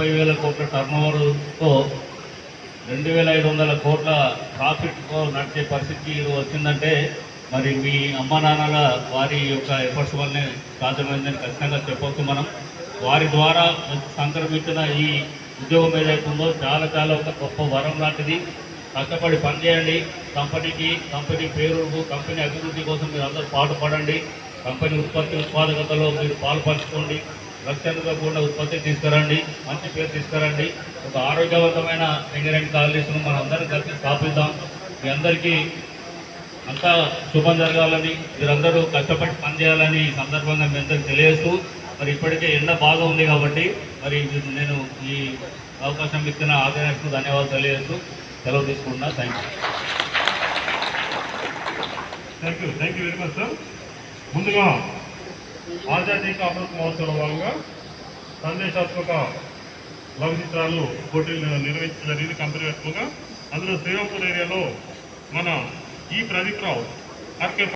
ముప్పై వేల కోట్ల టర్నోవర్తో రెండు వేల ఐదు వందల కోట్ల ప్రాఫిట్తో నడిచే పరిస్థితి వచ్చిందంటే మరి మీ అమ్మ నాన్నల వారి యొక్క ఎఫర్ట్స్ వల్లనే సాధ్యమైందని ఖచ్చితంగా చెప్పవచ్చు మనం. వారి ద్వారా సంక్రమించిన ఈ ఉద్యోగం ఏదైతుందో చాలా చాలా ఒక గొప్ప వరం లాంటిది. కష్టపడి పనిచేయండి. కంపెనీకి కంపెనీ పేరు కంపెనీ అభివృద్ధి కోసం మీరు అందరూ పాటుపడండి. కంపెనీ ఉత్పత్తి ఉత్పాదకతలో మీరు పాలు లక్ష్యంతో కూడిన ఉత్పత్తి తీసుకురండి మంచి పేరు తీసుకురండి. ఒక ఆరోగ్యవంతమైన ఇంజనీరింగ్ కాలేజీను మనం అందరం కలిసి స్థాపిద్దాం. మీ అందరికీ అంతా శుభం జరగాలని మీరందరూ కష్టపడి పనిచేయాలని ఈ సందర్భంగా మీ అందరికి తెలియజేస్తూ మరి ఇప్పటికే ఎండ బాగా ఉంది కాబట్టి మరి నేను ఈ అవకాశం ఇచ్చిన ఆదరణకు ధన్యవాదాలు తెలియజేస్తూ సెలవు తీసుకుంటున్నా. Thank you thank you thank you very much sir ముందుగా ఆజాదీ కా అమృత్ భాగంగా సందేశాత్మక లఘు చిత్రాలు పోటీలు నిర్వహించడం జరిగింది కంపెనీ వ్యాప్తంగా అందులో శ్రీరాంపూర్ ఏరియాలో మన ఈ ప్రదీప్ రావు ఆర్కే